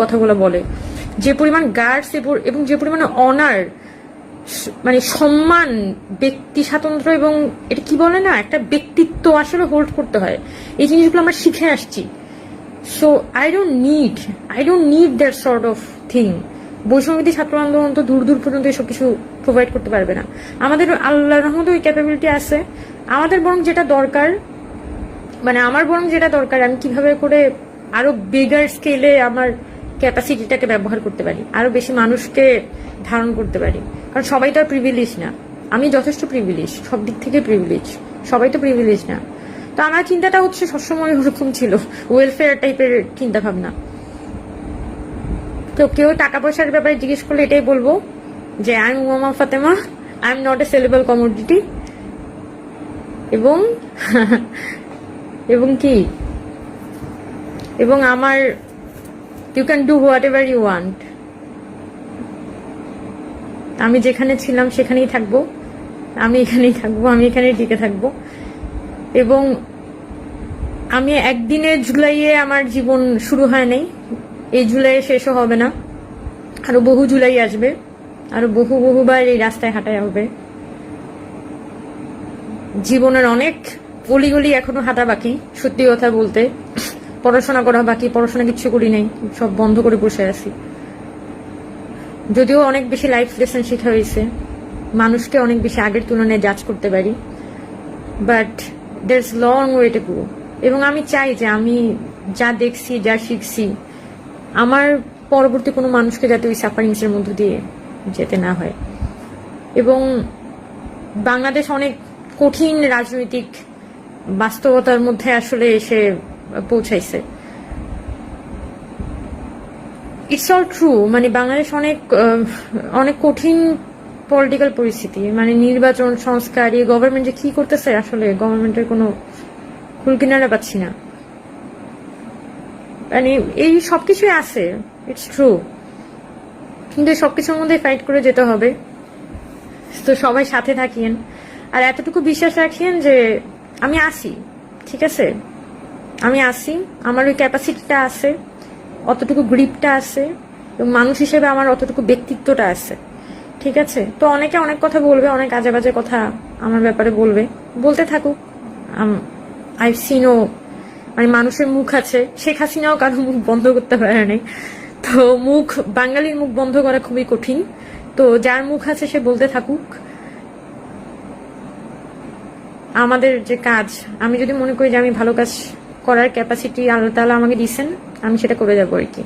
কথাগুলো বলে। যে পরিমাণ গার্ডস এবং যে পরিমাণ অনার মানে সম্মান, ব্যক্তি স্বাতন্ত্র্য এবং এটা কি বলে না? একটা ব্যক্তিত্ব আসলে হোল্ড করতে হয়। এই জিনিসগুলো আমরা শিখে আসছি। So I don't need I don't need that sort of thing বৈষম্যবিধি ছাত্র আন্দোলন তো দূর দূর পর্যন্ত এসব কিছু প্রোভাইড করতে পারবে না। আমাদের আল্লাহর রহমতে ওই ক্যাপাবিলিটি আছে। আমাদের বরং যেটা দরকার মানে আমার বরং যেটা দরকার, আমি কীভাবে করে আরও বিগার স্কেলে আমার ক্যাপাসিটিটাকে ব্যবহার করতে পারি, আরও বেশি মানুষকে ধারণ করতে পারি। কারণ সবাই তো আর প্রিভিলেজ না। আমি যথেষ্ট প্রিভিলেজ সব দিক থেকে প্রিভিলেজ সবাই তো প্রিভিলেজ না। তো আমার চিন্তাটা হচ্ছে সবসময় ওরকম ছিল ওয়েলফেয়ার টাইপের চিন্তা ভাবনা তো কেউ টাকা পয়সার ব্যাপারে জিজ্ঞেস করলে এটাই বলব যে I am Umama Fatema I am not a sellable commodity এবং এবং কি? এবং আমার you can do whatever you want আমি যেখানে ছিলাম সেখানেই থাকব। আমি এখানেই থাকব, আমি এখানেই টিকে থাকব। এবং আমি একদিনে জুলাইয়ে আমার জীবন শুরু হয় নাই। এই জুলাইয়ে শেষও হবে না। আরও বহু জুলাই আসবে। আরও বহু বহুবার এই রাস্তায় হাঁটাই হবে। জীবনের অনেক অলিগলি এখনও হাঁটা বাকি, সত্যি কথা বলতে। পড়াশোনা করা, বাকি পড়াশোনা কিচ্ছু করি নাই, সব বন্ধ করে বসে আছি। যদিও অনেক বেশি লাইফ লেসন শেখা হয়েছে, মানুষকে অনেক বেশি আগের তুলনায় জাজ করতে পারি but there is long way to go এবং আমি চাই যে আমি যা দেখছি, যা শিখছি, আমার পরবর্তী কোনো মানুষকে যাতে ওই সাফারিংস এর মধ্য দিয়ে যেতে না হয়। এবং বাংলাদেশ অনেক কঠিন রাজনৈতিক বাস্তবতার মধ্যে আসলে এসে পৌঁছাইছে। ইটস অল ট্রু মানে বাংলাদেশ অনেক অনেক কঠিন পলিটিক্যাল পরিস্থিতি মানে নির্বাচন, সংস্কার, এই গভর্নমেন্ট যে কি করতেছে আসলে গভর্নমেন্টের কোনো কুল কিনারা পাচ্ছি না। মানে এই সবকিছুই আছে ইটস ট্রু কিন্তু সবকিছুর মধ্যে ফাইট করে যেতে হবে। তো সবাই সাথে থাকিয়েন আর এতটুকু বিশ্বাস রাখিয়েন যে আমি আসি ঠিক আছে? আমি আসি, আমার ওই ক্যাপাসিটিটা আছে, অতটুকু গ্রিপটা আছে মানুষ হিসেবে আমার অতটুকু ব্যক্তিত্বটা আছে। ঠিক আছে? তো অনেকে অনেক কথা বলবে, অনেক আজে বাজে কথা আমার ব্যাপারে বলবে। বলতে থাকুক। আই সিনো মানে মানুষের মুখ আছে। শেখ হাসিনাও কারও মুখ বন্ধ করতে পারে নাই। তো মুখ, বাঙালির মুখ বন্ধ করা খুবই কঠিন। তো যার মুখ আছে সে বলতে থাকুক। আমাদের যে কাজ, আমি যদি মনে করি যে আমি ভালো কাজ করার ক্যাপাসিটি আল্লাহ তালা আমাকে দিচ্ছেন আমি সেটা করে যাব আর কি।